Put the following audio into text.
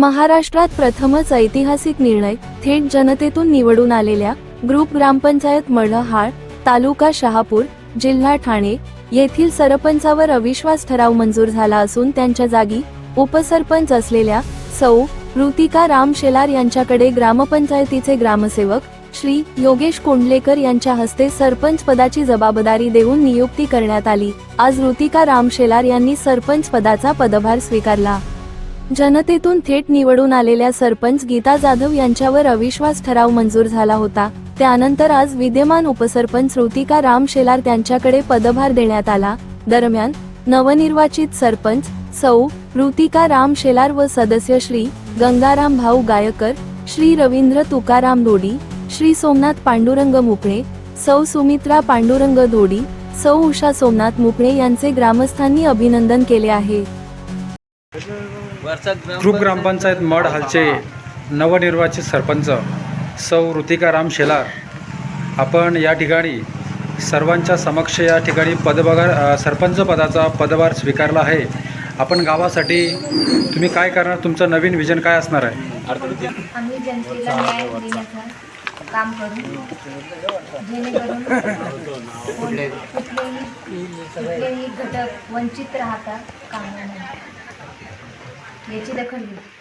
महाराष्ट्रात प्रथमच ऐतिहासिक निर्णय थेट जनतेतून निवडून आलेल्या ग्रुप ग्रामपंचायत मळहाळ तालुका शहापूर जिल्हा ठाणे येथील सरपंचावर अविश्वास ठराव मंजूर झाला असून त्यांच्या जागी उपसरपंच असलेल्या सौ ऋतिका राम शेलार यांच्याकडे ग्रामपंचायतीचे ग्रामसेवक श्री योगेश कोंडलेकर यांच्या हस्ते सरपंच पदाची जबाबदारी देऊन नियुक्ती करण्यात आली. आज ऋतिका राम शेलार यांनी सरपंच पदाचा पदभार स्वीकारला. जनतेतून थेट निवडून आलेल्या सरपंच गीता जाधव यांच्यावर अविश्वास ठराव मंजूर झाला होता. त्यानंतर आज विद्यमान उपसरपंच ऋतिका राम शेलार त्यांच्याकडे पदभार देण्यात आला. दरम्यान नवनिर्वाचित सरपंच सौ ऋतिका राम शेलार व सदस्य श्री गंगाराम भाऊ गायकर श्री रवींद्र तुकाराम दोडी श्री सोमनाथ पांडुरंग मुकणे सौ सुमित्रा पांडुरंग दोडी सौ उषा सोमनाथ मुकणे यांचे ग्रामस्थांनी अभिनंदन केले आहे. ग्रुप ग्रामपंचायत मड हालचे नवनिर्वाचित सरपंच सौ ऋतिका राम शेलार. आपण या ठिकाणी सर्वांच्या समक्ष या ठिकाणी पदभार सरपंच पदाचा पदभार स्वीकारला आहे. आपण गावासाठी तुम्ही काय करणार? तुमचं नवीन विजन काय असणार आहे? आम्ही जनतेला न्याय देण्याचं काम करू. जेणेकरून कोण- कुठलेही कुठलेही घटक वंचित राहता कामा 也记得快递。